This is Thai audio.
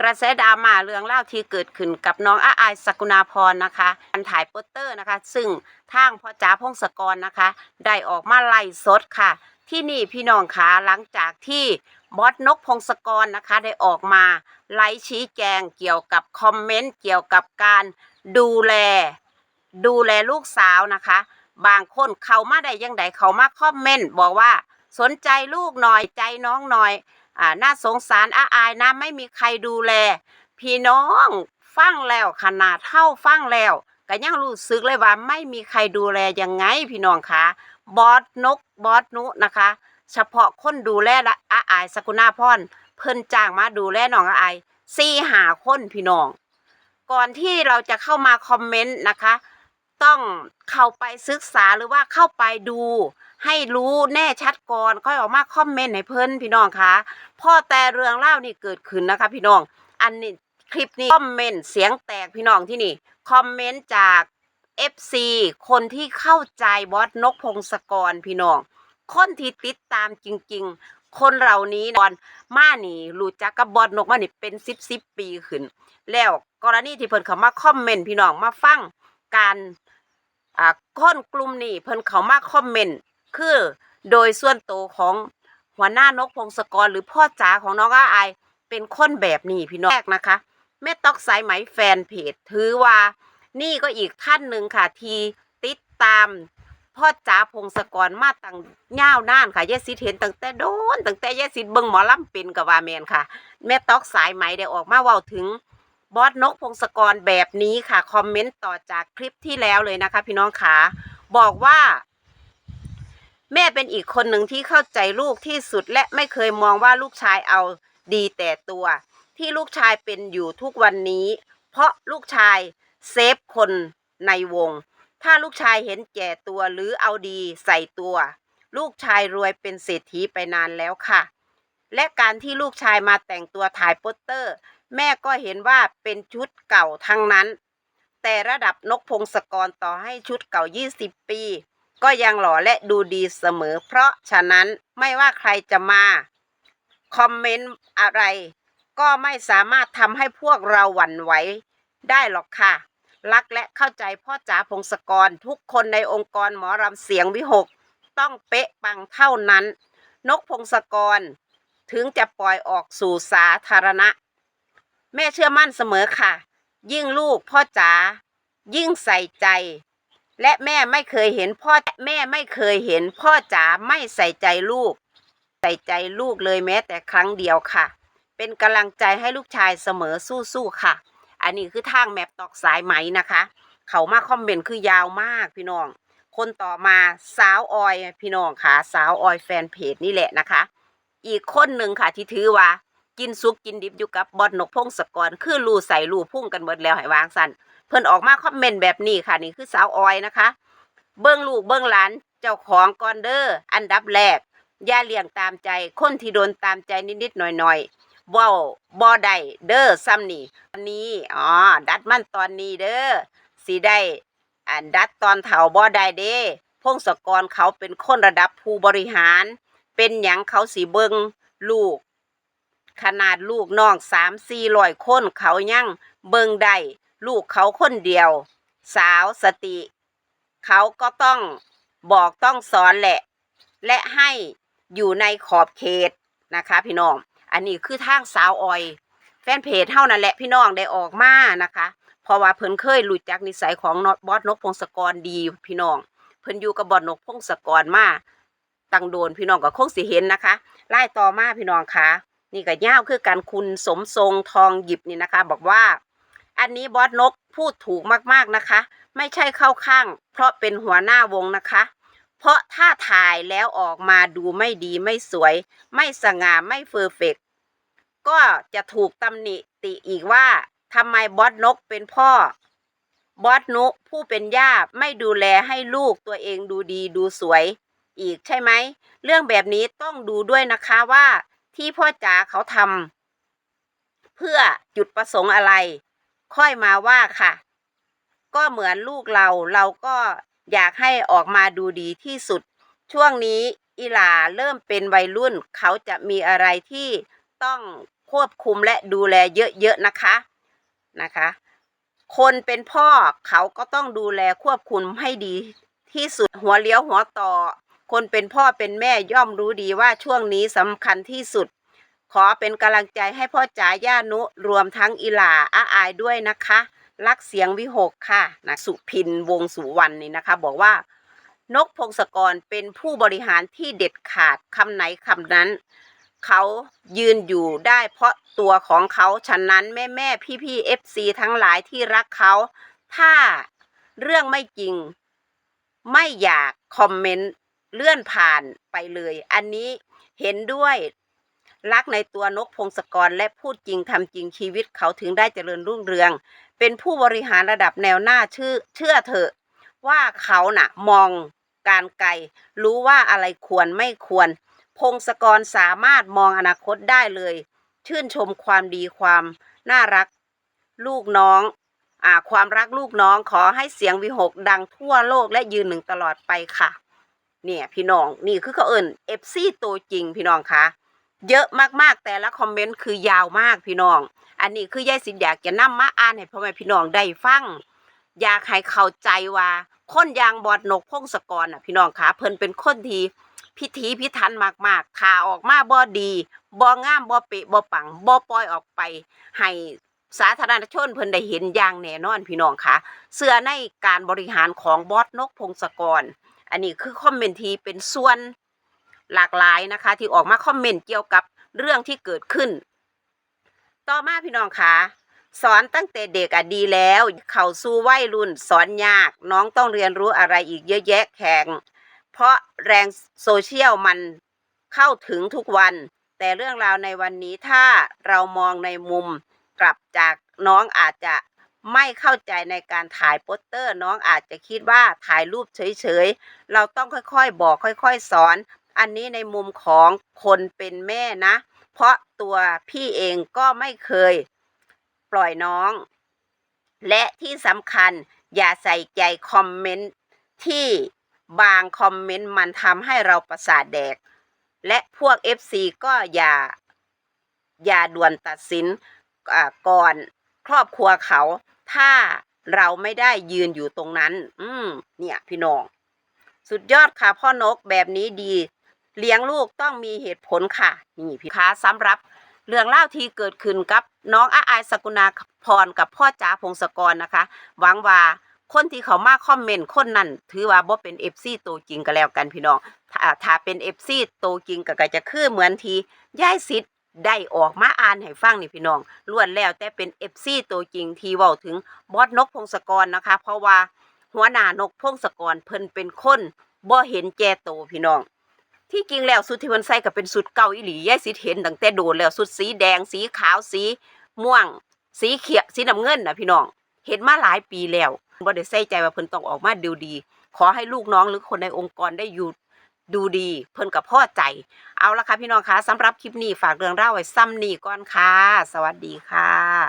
กระแสดราม่าเรื่องเล่าที่เกิดขึ้นกับน้องอาอายสกุณาพรนะคะการถ่ายโปสเตอร์นะคะ ซึ่งทางพ่อจ๋าพงศกรนะคะ ได้ออกมาไล่สดค่ะ ที่นี่พี่น้องคะหลังจากที่บอสนกพงศกรนะคะ ได้ออกมาไลฟ์ชี้แจงเกี่ยวกับคอมเมนต์เกี่ยวกับการดูแล ดูแลลูกสาวนะคะ บางคนเขามาได้ยังไงเขามาคอมเมนต์บอกว่าสนใจลูกหน่อยใจน้องหน่อย อ่าน่าสงสารอาอายนะไม่มีใครดูแล พี่น้องฟังแล้วขนาดเท่าฟังแล้วก็ยังรู้สึกเลยว่าไม่มีใครดูแลยังไงพี่น้องคะบอสนกบอสนุนะคะ เฉพาะคนดูแลละอาอายสกุณาพรเพิ่นจ้างมาดูแลน้องอาอายสี่หาคนพี่น้อง ก่อนที่เราจะเข้ามาคอมเมนต์นะคะ ต้องเข้าไปศึกษาหรือว่าเข้าไปดู ให้รู้แน่ชัดก่อนค่อยออกมาคอมเมนต์ให้เพิ่นพี่น้องคะพ่อแต่เรื่องเล่านี่เกิดขึ้นนะคะพี่น้อง อันนี้คลิปนี้คอมเมนต์เสียงแตกพี่น้องที่นี่คอมเมนต์จาก FC คนที่เข้าใจบอสนกพงศกรพี่น้อง คนที่ติดตามจริง ๆ คนเหล่านี้ก่อนมาหนีรู้จักกับบอสนกมาหนีเป็นสิบสิบปีขึ้น แล้วกรณีที่เพิ่นเขามาคอมเมนต์พี่น้องมาฟังการอ่าคนกลุ่มนี้เพิ่นเขามาคอมเมนต์ คือโดยส่วนตัวของหัวหน้านกพงศกรหรือพ่อจ๋าของน้องอาอายเป็นคนแบบนี้พี่น้องแรกนะคะแม่ตอกสายไหมแฟนเพจถือว่านี่ก็อีกท่านหนึ่งค่ะที่ติดตามพ่อจ๋าพงศกรมาตั้งย่าวนานค่ะยายสิทธิ์เห็นตั้งแต่โดนตั้งแต่ยายสิทธิ์เบิ่งหมอลำเป็นกับว่าแมนค่ะ แม่ตอกสายไหมได้ออกมาเว้าถึงบอสนกพงศกรแบบนี้ค่ะ คอมเมนต์ต่อจากคลิปที่แล้วเลยนะคะ พี่น้องขาบอกว่า แม่เป็นอีกคนหนึ่งที่เข้าใจลูกที่สุดและไม่เคยมองว่าลูกชายเอาดีแต่ตัว ที่ลูกชายเป็นอยู่ทุกวันนี้ เพราะลูกชายเซฟคนในวง ถ้าลูกชายเห็นแก่ตัวหรือเอาดีใส่ตัว ลูกชายรวยเป็นเศรษฐีไปนานแล้วค่ะ และการที่ลูกชายมาแต่งตัวถ่ายโปสเตอร์ แม่ก็เห็นว่าเป็นชุดเก่าทั้งนั้น แต่ระดับนกพงศกรต่อให้ชุดเก่า 20 ปี ก็ยังหล่อและดูดีเสมอ เพราะฉะนั้นไม่ว่าใครจะมา คอมเมนต์อะไร ก็ไม่สามารถทำให้พวกเราหวั่นไหวได้หรอกค่ะ รักและเข้าใจพ่อจ๋าพงศกรทุกคนในองค์กรหมอรำเสียงวิหก ต้องเป๊ะปังเท่านั้น นกพงศกร ถึงจะปล่อยออกสู่สาธารณะ แม่เชื่อมั่นเสมอค่ะ ยิ่งลูกพ่อจ๋ายิ่งใส่ใจ และแม่ไม่เคยเห็นพ่อแม่ไม่เคยเห็น พ่อจ๋าไม่ใส่ใจลูก ใส่ใจลูกเลยแม้แต่ครั้งเดียวค่ะ เป็นกำลังใจให้ลูกชายเสมอสู้ๆค่ะ อันนี้คือทางแมปตอกสายไหมนะคะ เขามาคอมเมนต์คือยาวมากพี่น้อง คนต่อมาสาวออยพี่น้องค่ะ สาวออยแฟนเพจนี่แหละนะคะ อีกคนหนึ่งค่ะที่ถือว่า กินซุกกินดิบอยู่กับบอดนกพงศกร คือรูใส่รูพุ่งกันหมดแล้วให้วางสันเพิ่นออกมาคอมเมนต์แบบนี้ค่ะนี่คือสาวออยนะคะ เบิ้งลูกเบิ้งหลานเจ้าของก่อนเด้ออันดับแรกอย่าเลี้ยงตามใจ คนที่โดนตามใจนิดๆหน่อยๆเว้าบ่ได้เด้อซ้ำนี่ตอนนี้อ๋อดัดมันตอนนี้เด้อสิได้อันดัดตอนเฒ่าบ่ได้เด้พงศกรเขาเป็นคนระดับผู้บริหาร เป็นหยังเขาสิเบิงลูก ขนาดลูกน้องสามสี่ร้อยคนเขายังเบิงได้ลูกเขาคนเดียว สาวสติ เขาก็ต้องบอกต้องสอนแหละ และให้อยู่ในขอบเขตนะคะพี่น้อง อันนี้คือทางสาวออย แฟนเพจเท่านั้นแหละพี่น้องได้ออกมานะคะ เพราะว่าเพิ่นเคยรู้จักนิสัยของบอสนกพงศกรดีพี่น้อง เพิ่นอยู่กับบอสนกพงศกรมาตั้งโดนพี่น้องก็คงสิเห็นนะคะไล่ต่อมาพี่น้องคะ นี่ก็ย่าวคือการคุณสมทรงทองหยิบนี่นะคะ บอกว่า อันนี้บอสนกพูดถูกมากๆนะคะ ไม่ใช่เข้าข้าง เพราะเป็นหัวหน้าวงนะคะ เพราะถ้าถ่ายแล้วออกมาดูไม่ดีไม่สวย ไม่สง่าไม่เฟอร์เฟกต์ก็จะถูกตำหนิติอีกว่าทำไมบอสนกเป็นพ่อบอสนุผู้เป็นย่าไม่ดูแลให้ลูกตัวเองดูดีดูสวย อีกใช่ไหม เรื่องแบบนี้ต้องดูด้วยนะคะว่า ที่พ่อจ๋าเขาทำเพื่อจุดประสงค์อะไร ค่อยมาว่าค่ะ ก็เหมือนลูกเราเราก็อยากให้ออกมาดูดีที่สุด ช่วงนี้อีหลาเริ่มเป็นวัยรุ่น เขาจะมีอะไรที่ต้องคควบคุมและดูแลเยอะๆนะคะนะคะ คนเป็นพ่อเขาก็ต้องดูแลควบคุมให้ดีที่สุดหัวเลี้ยวหัวต่อ คนเป็นพ่อเป็นแม่ย่อมรู้ดีว่าช่วงนี้สำคัญที่สุด ขอเป็นกำลังใจให้พ่อจ๋าย่านุรวมทั้งอิลาอาอายด้วยนะคะ รักเสียงวิหกค่ะนะสุพินวงสุวรรณนี่นะคะ บอกว่านกพงศกรเป็นผู้บริหารที่เด็ดขาดคำไหนคำนั้น เขายืนอยู่ได้เพราะตัวของเขาฉะนั้นแม่แม่พี่พี่เอฟซีทั้งหลายที่รักเขา ถ้าเรื่องไม่จริง ไม่อยากคอมเมนต์ เลื่อนผ่านไปเลย อันนี้เห็นด้วยรักในตัวนกพงศกรและพูดจริงทำจริงชีวิตเขาถึงได้เจริญรุ่งเรือง เป็นผู้บริหารระดับแนวหน้าชื่อเชื่อเถอะ ว่าเขาน่ะมองการไกล รู้ว่าอะไรควรไม่ควร พงศกรสามารถมองอนาคตได้เลย ชื่นชมความดีความน่ารัก ลูกน้องอ่าความรักลูกน้องขอให้เสียงวิหกดังทั่วโลกและยืนหนึ่งตลอดไปค่ะ เนี่ยพี่น้องนี่คือเขาเอิญเอฟซีตัวจริงพี่น้องคะเยอะมากๆแต่ละคอมเมนต์คือยาวมากพี่น้อง อันนี้คือยายสินอยากจะนำมาอ่านให้พ่อแม่พี่น้องได้ฟังอยากให้เข้าใจว่าคนยางบอดนกพงศกรน่ะพี่น้องคะเพิ่นเป็นคนที่พิถีพิถันมากๆข่าออกมาบ่ดีบ่งามบ่เปะบ่ปังบ่ปล่อยออกไป ให้สาธารณชนเพิ่นได้เห็นอย่างแน่นอนพี่น้องคะเสื้อในการบริหารของบอสนกพงศกร อันนี้คือคอมเมนต์ที่เป็นส่วนหลากหลายนะคะ ที่ออกมาคอมเมนต์เกี่ยวกับเรื่องที่เกิดขึ้น ต่อมาพี่น้องคะสอนตั้งแต่เด็กอะดีแล้ว เข้าสู่วัยรุ่นสอนยาก น้องต้องเรียนรู้อะไรอีกเยอะแยะแข่ง เพราะแรงโซเชียลมันเข้าถึงทุกวัน แต่เรื่องราวในวันนี้ถ้าเรามองในมุมกลับจากน้องอาจจะ ไม่เข้าใจในการถ่ายโปสเตอร์น้องอาจจะคิดว่าถ่ายรูปเฉยๆ เราต้องค่อยๆบอกค่อยๆสอน อันนี้ในมุมของคนเป็นแม่นะ เพราะตัวพี่เองก็ไม่เคยปล่อยน้อง และที่สำคัญอย่าใส่ใจคอมเมนต์ที่บางคอมเมนต์มันทำให้เราประสาทแดก และพวก FC ก็อย่า อย่าด่วนตัดสินอ่าก่อนครอบครัวเขา ถ้าเราไม่ได้ยืนอยู่ตรงนั้น อืม เนี่ย พี่น้อง สุดยอดค่ะ พ่อนกแบบนี้ดี เลี้ยงลูกต้องมีเหตุผลค่ะ นี่พี่ค้าสำหรับ เรื่องเล่าที่เกิดขึ้นกับน้องอาอายสกุณาพรกับพ่อจ๋าพงศกรนะคะ หวังว่าคนที่เขามาคอมเมนต์คนนั้นถือว่าบ่เป็น FC ตัวจริงก็แล้วกันพี่น้อง ถ้าถ้าเป็น FC ตัวจริงก็จะคือเหมือนที่ยายสิทธิ ได้ออกมาอ่านให้ฟังนี่พี่น้องล้วนแล้วแต่เป็น FC ตัวจริงที่เว้าถึงบอสนกพงศกรนะคะ เพราะว่าหัวหน้านกพงศกรเพิ่นเป็นคนบ่เห็นแก่โตวพี่น้อง ที่จริงแล้วสุดที่เพิ่นใส่ก็เป็นสุดเก่าอีหลียายสิทธิ์เห็นตั้งแต่โดนแล้วสุดสีแดงสีขาวสีม่วง สีเขียวสีน้ำเงินนะพี่น้อง เห็นมาหลายปีแล้วบ่ได้ใส่ใจว่าเพิ่นต้องออกมาดูดี ขอให้ลูกน้องหรือคนในองค์กรได้อยู่ ดูดีเพิ่นกับพ่อใจ เอาละค่ะพี่น้องคะสำหรับคลิปนี้ฝากเรื่องเล่าไว้ซ้ำนี่ก่อนค่ะ สวัสดีค่ะ